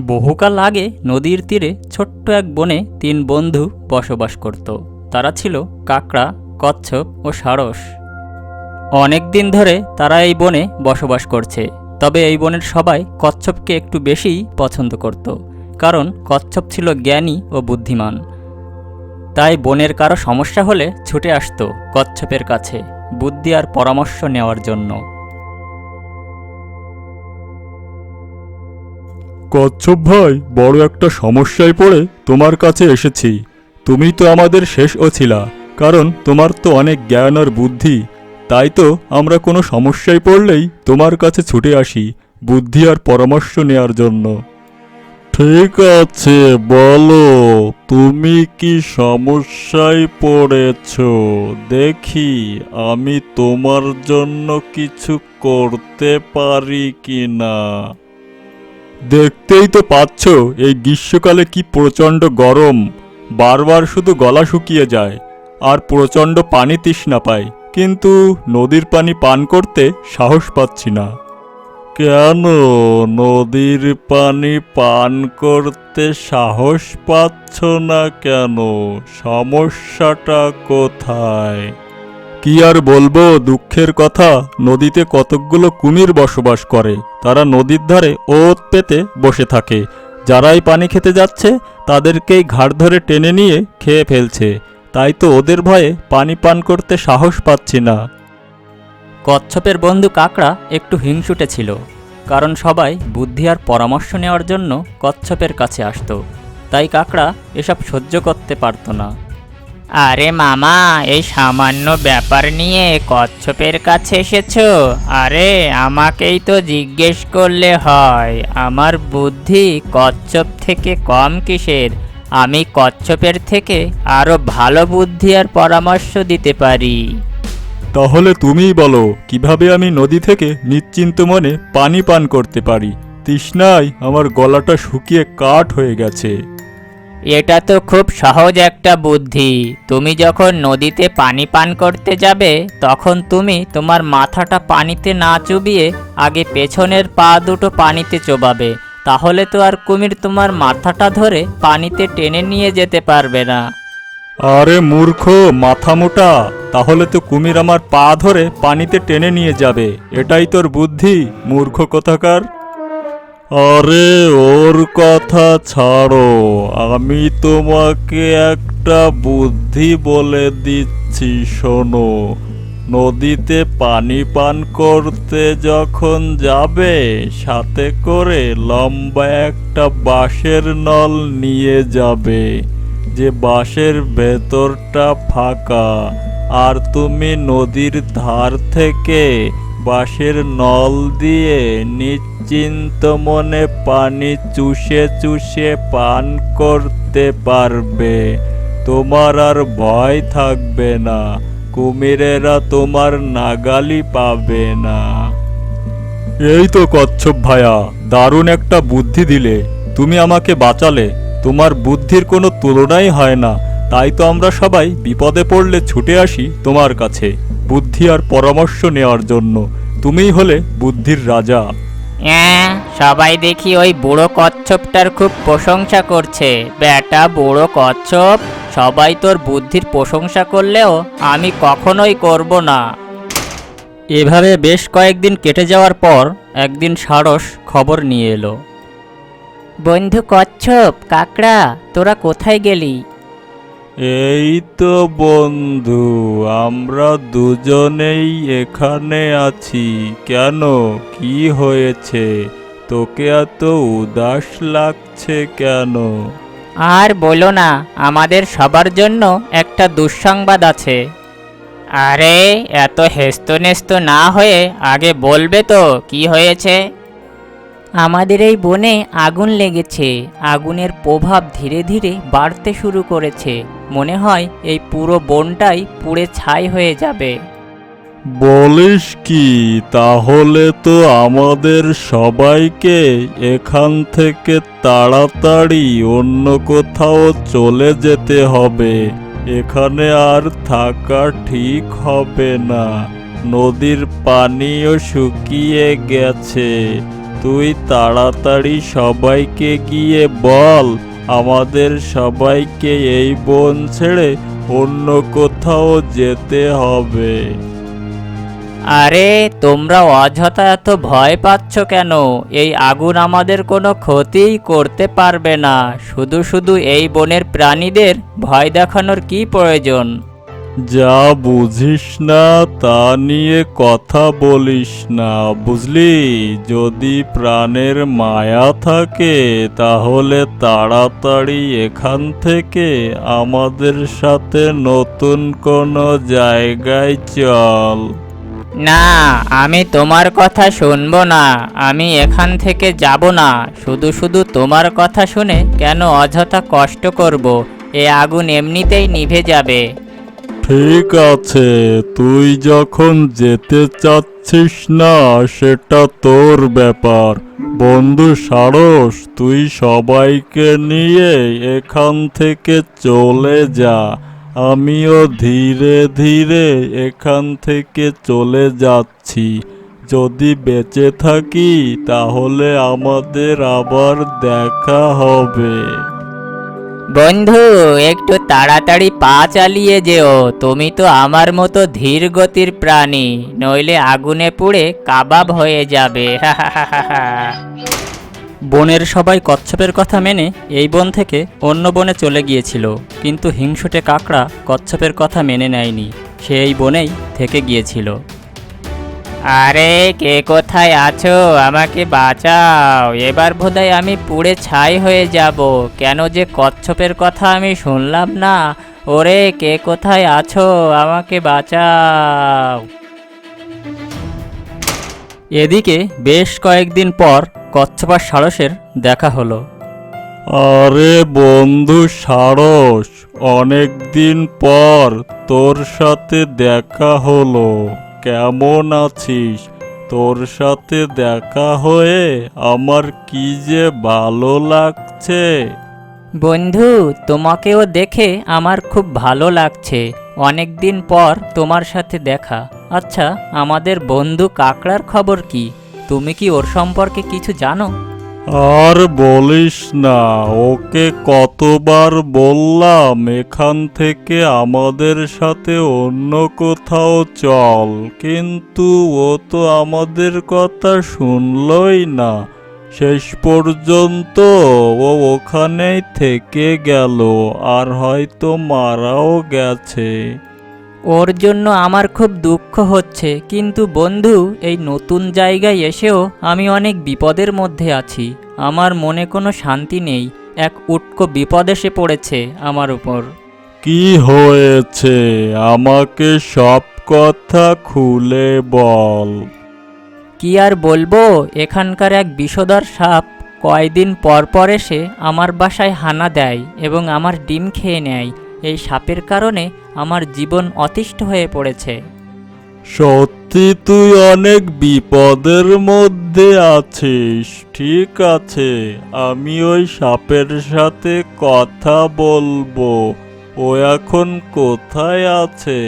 বহুকাল আগে নদীর তীরে ছোট্ট এক বনে তিন বন্ধু বসবাস করত। তারা ছিল কাকড়া, কচ্ছপ ও সারস। অনেক দিন ধরে তারা এই বনে বসবাস করছে। তবে এই বনের সবাই কচ্ছপকে একটু বেশিই পছন্দ করত, কারণ কচ্ছপ ছিল জ্ঞানী ও বুদ্ধিমান। তাই বনের কারও সমস্যা হলে ছুটে আসতো কচ্ছপের কাছে, বুদ্ধি আর পরামর্শ নেওয়ার জন্য। কচ্ছপ ভাই, বড় একটা সমস্যায় পড়ে তোমার কাছে এসেছি। তুমি তো আমাদের শেষ ছিলা, কারণ তোমার তো অনেক জ্ঞান আর বুদ্ধি। তাই তো আমরা কোনো সমস্যায় পড়লেই তোমার কাছে ছুটে আসি, বুদ্ধি আর পরামর্শ নেয়ার জন্য। ঠিক আছে, বলো, তুমি কি সমস্যায় পড়েছ? দেখি, আমি তোমার জন্য কিছু করতে পারি কি না দেখতেই তো পাচ্ছ এই গ্রীষ্মকালে কি প্রচণ্ড গরম। বারবার শুধু গলা শুকিয়ে যায় আর প্রচণ্ড পানি তৃষ্ণা পায়। কিন্তু নদীর পানি পান করতে সাহস পাচ্ছি না। কেন নদীর পানি পান করতে সাহস পাচ্ছ না কেন? সমস্যাটা কোথায়? কি আর বলব, দুঃখের কথা। নদীতে কতকগুলো কুমির বসবাস করে। তারা নদীর ধারে ওত পেতে বসে থাকে। যারাই পানি খেতে যাচ্ছে, তাদেরকেই ঘাড় ধরে টেনে নিয়ে খেয়ে ফেলছে। তাই তো ওদের ভয়ে পানি পান করতে সাহস পাচ্ছি না। কচ্ছপের বন্ধু কাকড়া একটু হিংসুটে ছিল, কারণ সবাই বুদ্ধি আর পরামর্শ নেওয়ার জন্য কচ্ছপের কাছে আসতো। তাই কাকড়া এসব সহ্য করতে পারতো না। আরে মামা, এই সামান্য ব্যাপার নিয়ে কচ্ছপের কাছে এসেছ? আরে, আমাকেই তো জিজ্ঞেস করলে হয়, আমার বুদ্ধি কচ্ছপ থেকে কম কিসের? আমি কচ্ছপের থেকে আরও ভালো বুদ্ধি আর পরামর্শ দিতে পারি। তাহলে তুমিই বলো, কীভাবে আমি নদী থেকে নিশ্চিন্ত মনে পানি পান করতে পারি? তৃষ্ণায় আমার গলাটা শুকিয়ে কাঠ হয়ে গেছে। এটা তো খুব সহজ একটা বুদ্ধি। তুমি যখন নদীতে পানি পান করতে যাবে, তখন তুমি তোমার মাথাটা পানিতে না চুবিয়ে আগে পেছনের পা দুটো পানিতে চোবাবে। তাহলে তো আর কুমির তোমার মাথাটা ধরে পানিতে টেনে নিয়ে যেতে পারবে না। আরে মূর্খ, মাথা মোটা। তাহলে তো কুমির আমার পা ধরে পানিতে টেনে নিয়ে যাবে। এটাই তোর বুদ্ধি, মূর্খ কোথাকার। আরে ওর কথা ছাড়ো। আমি তোমাকে একটা বুদ্ধি বলে দিচ্ছি, শোনো। নদীতে পানি পান করতে যখন যাবে, সাথে করে লম্বা একটা বাঁশের নল নিয়ে যাবে। যে বাঁশের ভেতরটা ফাঁকা, আর তুমি নদীর ধার থেকে বাঁশের নল দিয়ে নিশ্চিন্ত মনে পানি চুষে চুষে পান করতে পারবে। তোমার আর ভয় থাকবে না। কুমিরেরা তোমার নাগালি পাবে না। এই তো কচ্ছপ ভায়া, দারুণ একটা বুদ্ধি দিলে। তুমি আমাকে বাঁচালে। তোমার বুদ্ধির কোনো তুলনাই হয় না। তাই তো আমরা সবাই বিপদে পড়লে ছুটে আসি তোমার কাছে। বুদ্ধি আর পরামর্শ নেওয়ার জন্য। তুমিই হলে বুদ্ধির রাজা। হ্যাঁ সবাই দেখি ওই বুড়ো কচ্ছপটার খুব প্রশংসা করছে। বেটা বুড়ো কচ্ছপ, সবাই তোর বুদ্ধির প্রশংসা করলেও আমি কখনোই করব না। এভাবে বেশ কয়েকদিন কেটে যাওয়ার পর একদিন সারস খবর নিয়ে এলো। বন্ধু কচ্ছপ, কাকড়া, তোরা কোথায় গেলি? এই তো বন্ধু, আমরা দুজনেই এখানে আছি। কেন? কি হয়েছে? তোকে এত উদাস লাগছে কেন? আর বলো না, আমাদের সবার জন্য একটা দুঃসংবাদ আছে। আরে, এত হেস্তনেস্ত না হয়ে আগে বলবে তো, কি হয়েছে? আমাদের এই বনে আগুন লেগেছে। আগুনের প্রভাব ধীরে ধীরে বাড়তে শুরু করেছে। মনে হয় এই পুরো বনটাই পুড়ে ছাই হয়ে যাবে। বলিস কি? তাহলে তো আমাদের সবাইকে এখান থেকে তাড়াতাড়ি অন্য কোথাও চলে যেতে হবে। এখানে আর থাকা ঠিক হবে না। নদীর পানিও শুকিয়ে গেছে। তুই তাড়াতাড়ি সবাইকে গিয়ে বল, আমাদের সবাইকে এই বন ছেড়ে অন্য কোথাও যেতে হবে। আরে, তোমরা অযথা এত ভয় পাচ্ছ কেন? এই আগুন আমাদের কোনো ক্ষতিই করতে পারবে না। শুধু শুধু এই বনের প্রাণীদের ভয় দেখানোর কি প্রয়োজন? যা বুঝিস না, তা নিয়ে কথা বলিস না, বুঝলি? যদি প্রাণের মায়া থাকে, তাহলে তাড়াতাড়ি এখান থেকে আমাদের সাথে নতুন কোনো জায়গায় চল। না, আমি তোমার কথা শুনব না, আমি এখান থেকে যাব না, শুধু শুধু তোমার কথা শুনে কেন অযথা কষ্ট করব? এ আগুন এমনিতেই নিভে যাবে। ঠিক আছে, তুই যখন যেতে চাচ্ছিস না, সেটা তোর ব্যাপার। বন্ধু সারস, তুই সবাইকে নিয়ে এখান থেকে চলে যা। আমিও ধীরে ধীরে এখান থেকে চলে যাচ্ছি। যদি বেঁচে থাকি, তাহলে আমাদের আবার দেখা হবে। বন্ধু, একটু তাড়াতাড়ি পা চালিয়ে যেও। তুমি তো আমার মতো ধীর গতির প্রাণী, নইলে আগুনে পুড়ে কাবাব হয়ে যাবে। বনের সবাই কচ্ছপের কথা মেনে এই বন থেকে অন্য বনে চলে গিয়েছিল, কিন্তু হিংসুটে কাকড়া কচ্ছপের কথা মেনে নেয়নি। সে এই বনেই থেকে গিয়েছিল। আরে কে কোথায় আছো? আমাকে বাঁচাও। এবার বোধহয় আমি পুড়ে ছাই হয়ে যাব। কেন যে কচ্ছপের কথা আমি শুনলাম না। ওরে, কে কোথায় আছো? আমাকে বাঁচাও। এদিকে বেশ কয়েকদিন পর কচ্ছপার সারসের দেখা হলো। আরে বন্ধু সারস অনেক দিন পর তোর সাথে দেখা হলো। কেমন আছিস? তোর সাথে দেখা হয়ে আমার কি যে ভালো লাগছে? বন্ধু, তোমাকেও দেখে আমার খুব ভালো লাগছে। অনেক দিন পর তোমার সাথে দেখা। আচ্ছা আমাদের বন্ধু কাকড়ার খবর কি? তুমি কি ওর সম্পর্কে কিছু জানো? আর বলিস না, ওকে কতবার বললাম, এখান থেকে আমাদের সাথে অন্য কোথাও চল। কিন্তু ও তো আমাদের কথা শুনলই না। শেষ পর্যন্ত ও ওখানেই থেকে গেল, আর হয়তো মারাও গেছে। ওর জন্য আমার খুব দুঃখ হচ্ছে কিন্তু বন্ধু এই নতুন জায়গায় এসেও আমি অনেক বিপদের মধ্যে আছি। আমার মনে কোনো শান্তি নেই। এক উটকো বিপদ এসে পড়েছে আমার উপর। কি হয়েছে? আমাকে সব কথা খুলে বল। কি আর বলব? এখানকার এক বিষধর সাপ কয়দিন পর পর এসে আমার বাসায় হানা দেয় এবং আমার ডিম খেয়ে নেয়। এই সাপের কারণে আমার জীবন অতিষ্ঠ হয়ে পড়েছে। সত্যি তুই অনেক বিপদের মধ্যে আছিস ঠিক আছে। আমি ওই সাপের সাথে কথা বলব। ও এখন কোথায় আছে?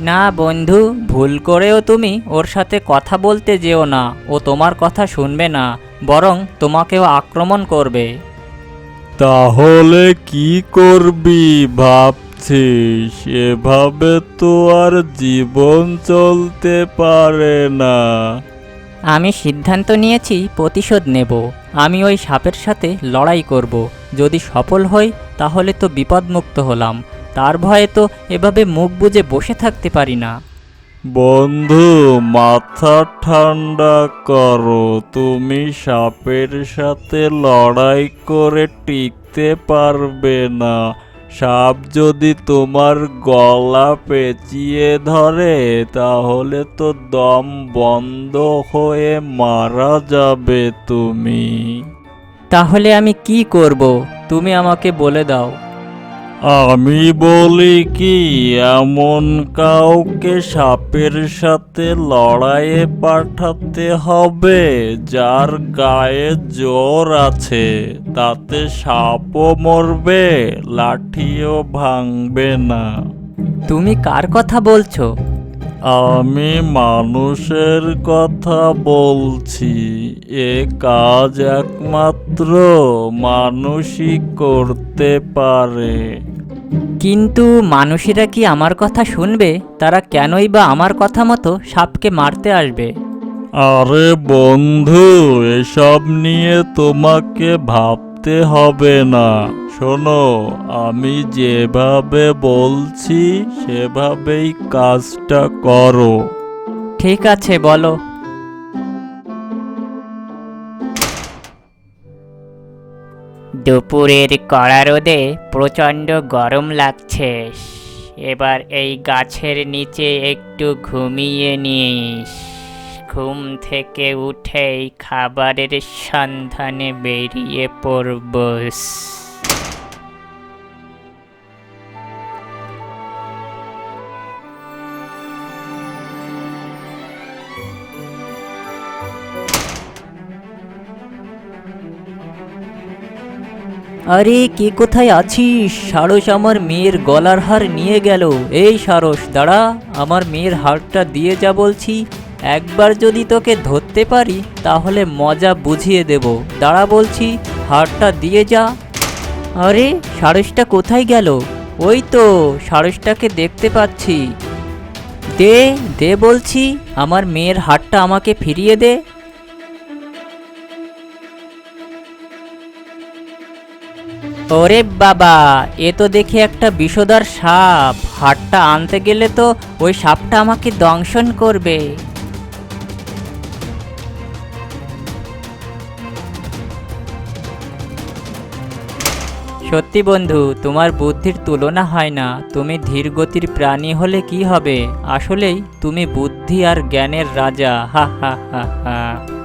না বন্ধু ভুল করেও তুমি ওর সাথে কথা বলতে যেও না। ও তোমার কথা শুনবে না বরং তোমাকেও আক্রমণ করবে। তাহলে কি করবি ভাবছিস? এভাবে তো আর জীবন চলতে পারে না। আমি সিদ্ধান্ত নিয়েছি প্রতিশোধ নেব। আমি ওই সাপের সাথে লড়াই করব। যদি সফল হই, তাহলে তো বিপদমুক্ত হলাম। তার ভয়ে তো এভাবে মুখ বুজে বসে থাকতে পারি না। বন্ধু, মাথা ঠান্ডা করো। তুমি সাপের সাথে লড়াই করে টিকতে পারবে না। সাপ যদি তোমার গলা পেঁচিয়ে ধরে, তাহলে তো দম বন্ধ হয়ে মারা যাবে তুমি। তাহলে আমি কি করব? তুমি আমাকে বলে দাও। আমি বলি কি, এমন কাউকে সাপের সাথে লড়াইয়ে পাঠাতে হবে যার গায়ে জোর আছে। তাতে সাপও মরবে, লাঠিও ভাঙবে না। তুমি কার কথা বলছো? আমি মানুষের কথা বলছি এ কাজ একমাত্র মানুষই করতে পারে। কিন্তু মানুষেরা কি আমার কথা শুনবে? তারা কেনই বা আমার কথা মতো সাপকে মারতে আসবে? আরে বন্ধু এসব নিয়ে তোমাকে ভাবতে হবে না। শোনো, আমি যেভাবে বলছি, সেভাবেই কাজটা করো। ঠিক আছে, বলো। দুপুরের কড়া রোদে প্রচণ্ড গরম লাগছে। এবার এই গাছের নিচে একটু ঘুমিয়ে নিস। ঘুম থেকে উঠেই খাবারের সন্ধানে বেরিয়ে পড়বস আরে কে কোথায় আছিস? সারস আমার মেয়ের গলার হার নিয়ে গেল। এই সারস, দাঁড়া, আমার মেয়ের হারটা দিয়ে যা বলছি। একবার যদি তোকে ধরতে পারি, তাহলে মজা বুঝিয়ে দেব। দাঁড়া বলছি, হারটা দিয়ে যা। আরে, সারসটা কোথায় গেল? ওই তো, সারসটাকে দেখতে পাচ্ছি। দে দে বলছি, আমার মেয়ের হারটা আমাকে ফিরিয়ে দে। ওরে বাবা, এ তো দেখি একটা বিষদার সাপ। হাটটা আনতে গেলে তো ওই সাপটা আমাকে দংশন করবে। সত্যি বন্ধু, তোমার বুদ্ধির তুলনা হয় না। তুমি ধীরগতির প্রাণী হলে কি হবে? আসলেই তুমি বুদ্ধি আর জ্ঞানের রাজা। হা হা হা হা।